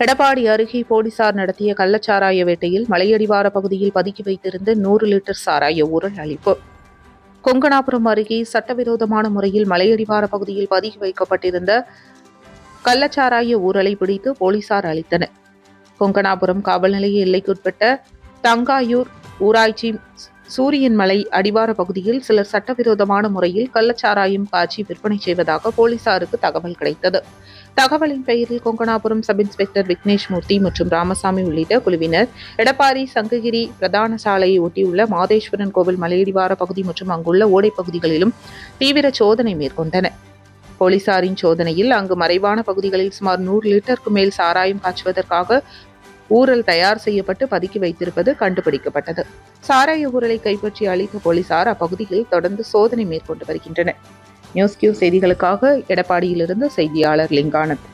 எடப்பாடி அருகே போலீசார் நடத்திய கள்ளச்சாராய வேட்டையில் மலையடிவார பகுதியில் பதுக்கி வைத்திருந்த நூறு லிட்டர் சாராய ஊரல் அளிப்பு கொங்கணாபுரம் அருகே சட்டவிரோதமான முறையில் மலையடிவார பகுதியில் பதுக்கி வைக்கப்பட்டிருந்த கள்ளச்சாராய ஊரலை பிடித்து போலீசார் அளித்தனர் கொங்கணாபுரம் காவல் நிலைய எல்லைக்குட்பட்ட தங்காயூர் ஊராட்சி சூரியன்மலை அடிவார பகுதியில் சிலர் சட்டவிரோதமான முறையில் கள்ளச்சாராயம் காய்ச்சி விற்பனை செய்வதாக போலீசாருக்கு தகவல் கிடைத்தது. தகவலின் பெயரில் கொங்கணாபுரம் சப் இன்ஸ்பெக்டர் விக்னேஷ் மூர்த்தி மற்றும் ராமசாமி உள்ளிட்ட குழுவினர் எடப்பாடி சங்ககிரி பிரதான சாலையை ஒட்டியுள்ள மாதேஸ்வரன் கோவில் மலையடிவார பகுதி மற்றும் அங்குள்ள ஓடைப் பகுதிகளிலும் தீவிர சோதனை மேற்கொண்டனர். போலீசாரின் சோதனையில் அங்கு மறைவான பகுதிகளில் சுமார் நூறு லிட்டருக்கு மேல் சாராயம் காய்ச்சுவதற்காக ஊரல் தயார் செய்யப்பட்டு பதுக்கி வைத்திருப்பது கண்டுபிடிக்கப்பட்டது. சாராய ஊரலை கைப்பற்றி அளித்த போலீசார் அப்பகுதியில் தொடர்ந்து சோதனை மேற்கொண்டு வருகின்றனர். நியூஸ் கியூ செய்திகளுக்காக எடப்பாடியிலிருந்து செய்தியாளர் லிங்கானந்த்.